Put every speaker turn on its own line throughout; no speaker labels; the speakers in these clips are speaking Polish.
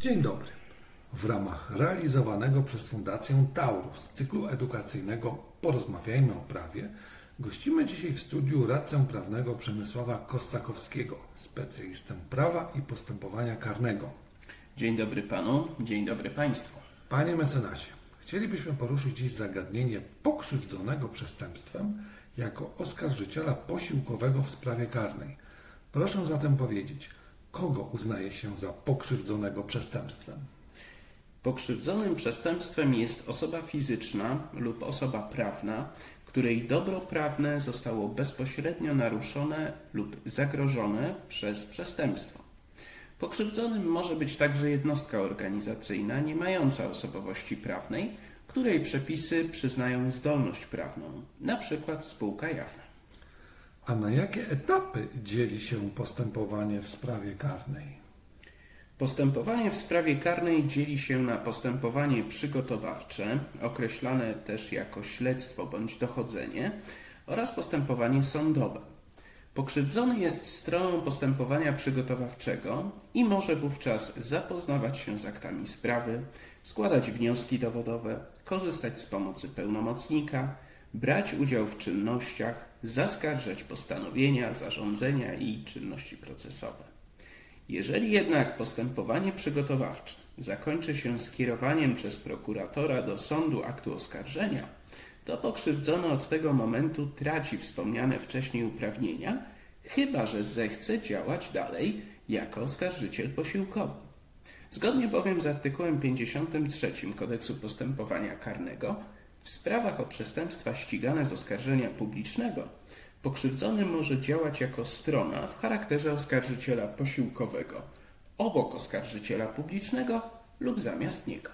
Dzień dobry. W ramach realizowanego przez Fundację Taurus cyklu edukacyjnego Porozmawiajmy o prawie gościmy dzisiaj w studiu radcę prawnego Przemysława Kostakowskiego, specjalistę prawa i postępowania karnego.
Dzień dobry panu, dzień dobry państwu.
Panie mecenasie, chcielibyśmy poruszyć dziś zagadnienie pokrzywdzonego przestępstwem jako oskarżyciela posiłkowego w sprawie karnej. Proszę zatem powiedzieć, kogo uznaje się za pokrzywdzonego przestępstwem?
Pokrzywdzonym przestępstwem jest osoba fizyczna lub osoba prawna, której dobro prawne zostało bezpośrednio naruszone lub zagrożone przez przestępstwo. Pokrzywdzonym może być także jednostka organizacyjna nie mająca osobowości prawnej, której przepisy przyznają zdolność prawną, np. spółka jawna.
A na jakie etapy dzieli się postępowanie w sprawie karnej?
Postępowanie w sprawie karnej dzieli się na postępowanie przygotowawcze, określane też jako śledztwo bądź dochodzenie, oraz postępowanie sądowe. Pokrzywdzony jest stroną postępowania przygotowawczego i może wówczas zapoznawać się z aktami sprawy, składać wnioski dowodowe, korzystać z pomocy pełnomocnika, brać udział w czynnościach, zaskarżać postanowienia, zarządzenia i czynności procesowe. Jeżeli jednak postępowanie przygotowawcze zakończy się skierowaniem przez prokuratora do sądu aktu oskarżenia, to pokrzywdzony od tego momentu traci wspomniane wcześniej uprawnienia, chyba że zechce działać dalej jako oskarżyciel posiłkowy. Zgodnie bowiem z artykułem 53 Kodeksu Postępowania Karnego, w sprawach o przestępstwa ścigane z oskarżenia publicznego pokrzywdzony może działać jako strona w charakterze oskarżyciela posiłkowego, obok oskarżyciela publicznego lub zamiast niego.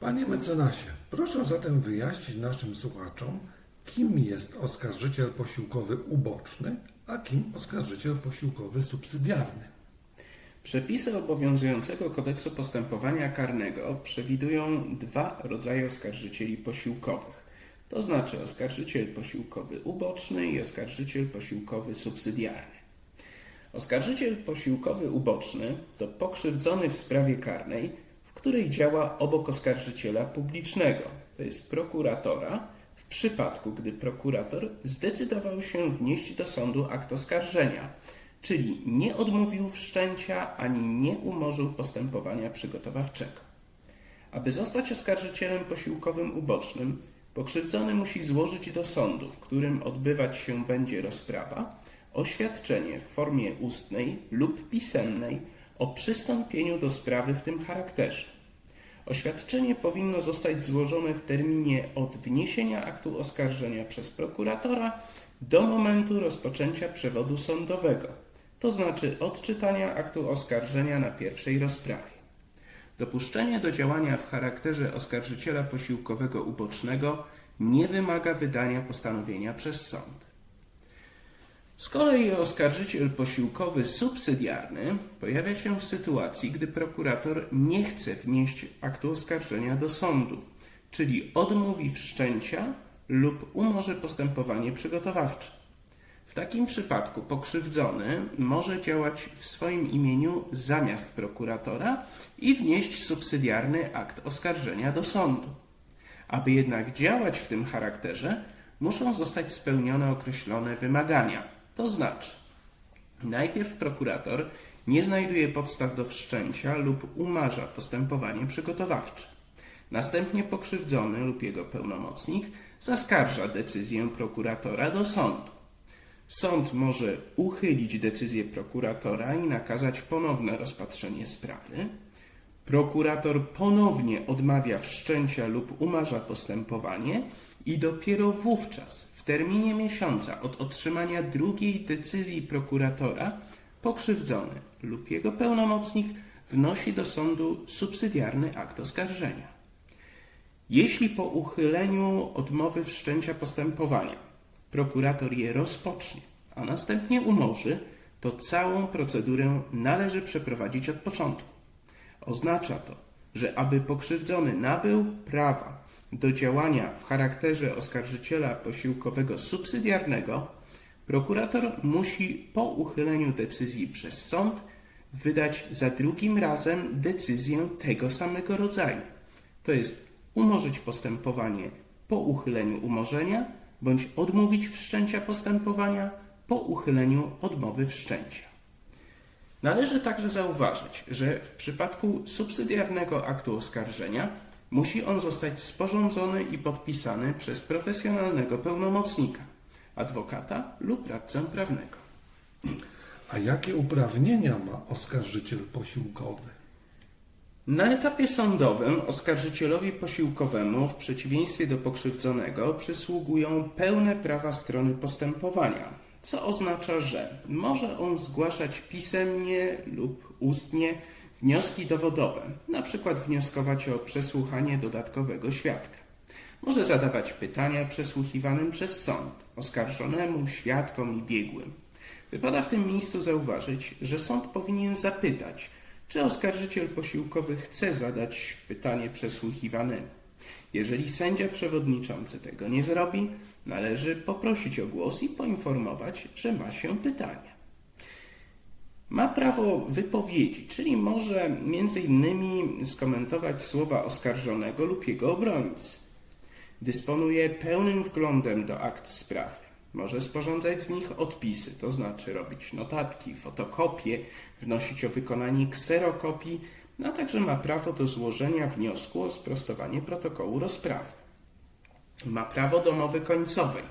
Panie mecenasie, proszę zatem wyjaśnić naszym słuchaczom, kim jest oskarżyciel posiłkowy uboczny, a kim oskarżyciel posiłkowy subsydiarny.
Przepisy obowiązującego kodeksu postępowania karnego przewidują dwa rodzaje oskarżycieli posiłkowych, to znaczy oskarżyciel posiłkowy uboczny i oskarżyciel posiłkowy subsydiarny. Oskarżyciel posiłkowy uboczny to pokrzywdzony w sprawie karnej, w której działa obok oskarżyciela publicznego, to jest prokuratora, w przypadku gdy prokurator zdecydował się wnieść do sądu akt oskarżenia, czyli nie odmówił wszczęcia ani nie umorzył postępowania przygotowawczego. Aby zostać oskarżycielem posiłkowym ubocznym, pokrzywdzony musi złożyć do sądu, w którym odbywać się będzie rozprawa, oświadczenie w formie ustnej lub pisemnej o przystąpieniu do sprawy w tym charakterze. Oświadczenie powinno zostać złożone w terminie od wniesienia aktu oskarżenia przez prokuratora do momentu rozpoczęcia przewodu sądowego, to znaczy odczytania aktu oskarżenia na pierwszej rozprawie. Dopuszczenie do działania w charakterze oskarżyciela posiłkowego ubocznego nie wymaga wydania postanowienia przez sąd. Z kolei oskarżyciel posiłkowy subsydiarny pojawia się w sytuacji, gdy prokurator nie chce wnieść aktu oskarżenia do sądu, czyli odmówi wszczęcia lub umorzy postępowanie przygotowawcze. W takim przypadku pokrzywdzony może działać w swoim imieniu zamiast prokuratora i wnieść subsydiarny akt oskarżenia do sądu. Aby jednak działać w tym charakterze, muszą zostać spełnione określone wymagania. To znaczy, najpierw prokurator nie znajduje podstaw do wszczęcia lub umarza postępowanie przygotowawcze. Następnie pokrzywdzony lub jego pełnomocnik zaskarża decyzję prokuratora do sądu. Sąd może uchylić decyzję prokuratora i nakazać ponowne rozpatrzenie sprawy. Prokurator ponownie odmawia wszczęcia lub umarza postępowanie i dopiero wówczas, w terminie miesiąca od otrzymania drugiej decyzji prokuratora, pokrzywdzony lub jego pełnomocnik wnosi do sądu subsydiarny akt oskarżenia. Jeśli po uchyleniu odmowy wszczęcia postępowania prokurator je rozpocznie, a następnie umorzy, to całą procedurę należy przeprowadzić od początku. Oznacza to, że aby pokrzywdzony nabył prawa do działania w charakterze oskarżyciela posiłkowego subsydiarnego, prokurator musi po uchyleniu decyzji przez sąd wydać za drugim razem decyzję tego samego rodzaju. To jest umorzyć postępowanie po uchyleniu umorzenia bądź odmówić wszczęcia postępowania po uchyleniu odmowy wszczęcia. Należy także zauważyć, że w przypadku subsydiarnego aktu oskarżenia musi on zostać sporządzony i podpisany przez profesjonalnego pełnomocnika, adwokata lub radcę prawnego.
A jakie uprawnienia ma oskarżyciel posiłkowy?
Na etapie sądowym oskarżycielowi posiłkowemu, w przeciwieństwie do pokrzywdzonego, przysługują pełne prawa strony postępowania, co oznacza, że może on zgłaszać pisemnie lub ustnie wnioski dowodowe, przykład wnioskować o przesłuchanie dodatkowego świadka. Może zadawać pytania przesłuchiwanym przez sąd, oskarżonemu, świadkom i biegłym. Wypada w tym miejscu zauważyć, że sąd powinien zapytać, czy oskarżyciel posiłkowy chce zadać pytanie przesłuchiwanemu. Jeżeli sędzia przewodniczący tego nie zrobi, należy poprosić o głos i poinformować, że ma się pytanie. Ma prawo wypowiedzi, czyli może innymi skomentować słowa oskarżonego lub jego obrońcy. Dysponuje pełnym wglądem do akt sprawy. Może sporządzać z nich odpisy, to znaczy robić notatki, fotokopie, wnosić o wykonanie kserokopii, a także ma prawo do złożenia wniosku o sprostowanie protokołu rozprawy. Ma prawo do mowy końcowej.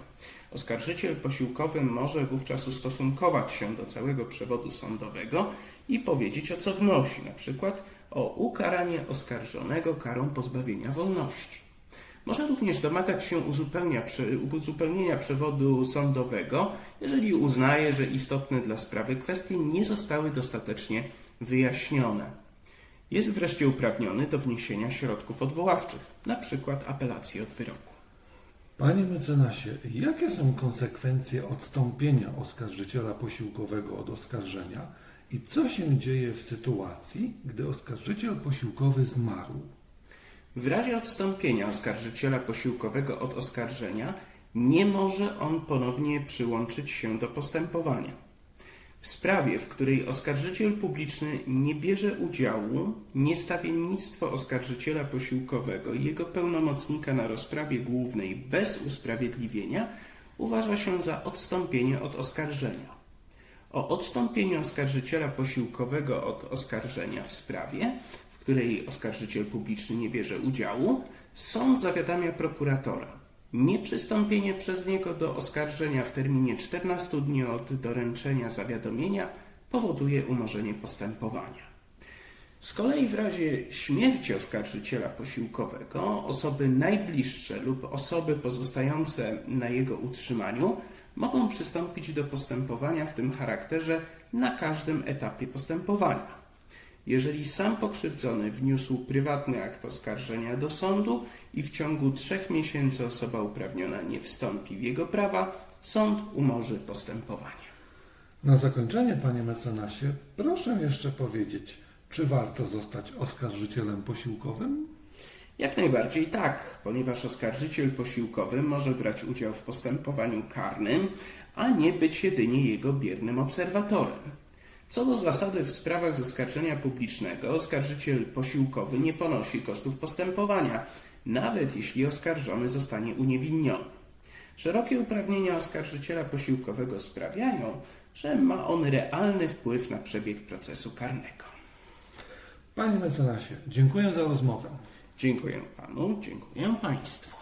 Oskarżyciel posiłkowy może wówczas ustosunkować się do całego przewodu sądowego i powiedzieć o co wnosi, na przykład o ukaranie oskarżonego karą pozbawienia wolności. Może również domagać się uzupełnienia przewodu sądowego, jeżeli uznaje, że istotne dla sprawy kwestie nie zostały dostatecznie wyjaśnione. Jest wreszcie uprawniony do wniesienia środków odwoławczych, przykład apelacji od wyroku.
Panie mecenasie, jakie są konsekwencje odstąpienia oskarżyciela posiłkowego od oskarżenia i co się dzieje w sytuacji, gdy oskarżyciel posiłkowy zmarł?
W razie odstąpienia oskarżyciela posiłkowego od oskarżenia nie może on ponownie przyłączyć się do postępowania. W sprawie, w której oskarżyciel publiczny nie bierze udziału, niestawiennictwo oskarżyciela posiłkowego i jego pełnomocnika na rozprawie głównej bez usprawiedliwienia uważa się za odstąpienie od oskarżenia. O odstąpieniu oskarżyciela posiłkowego od oskarżenia w sprawie, której oskarżyciel publiczny nie bierze udziału, sąd zawiadamia prokuratora. Nieprzystąpienie przez niego do oskarżenia w terminie 14 dni od doręczenia zawiadomienia powoduje umorzenie postępowania. Z kolei w razie śmierci oskarżyciela posiłkowego osoby najbliższe lub osoby pozostające na jego utrzymaniu mogą przystąpić do postępowania w tym charakterze na każdym etapie postępowania. Jeżeli sam pokrzywdzony wniósł prywatny akt oskarżenia do sądu i w ciągu trzech miesięcy osoba uprawniona nie wstąpi w jego prawa, sąd umorzy postępowanie.
Na zakończenie, panie mecenasie, proszę jeszcze powiedzieć, czy warto zostać oskarżycielem posiłkowym?
Jak najbardziej tak, ponieważ oskarżyciel posiłkowy może brać udział w postępowaniu karnym, a nie być jedynie jego biernym obserwatorem. Co do zasady w sprawach zaskarżenia publicznego oskarżyciel posiłkowy nie ponosi kosztów postępowania, nawet jeśli oskarżony zostanie uniewinniony. Szerokie uprawnienia oskarżyciela posiłkowego sprawiają, że ma on realny wpływ na przebieg procesu karnego.
Panie mecenasie, dziękuję za rozmowę.
Dziękuję panu, dziękuję państwu.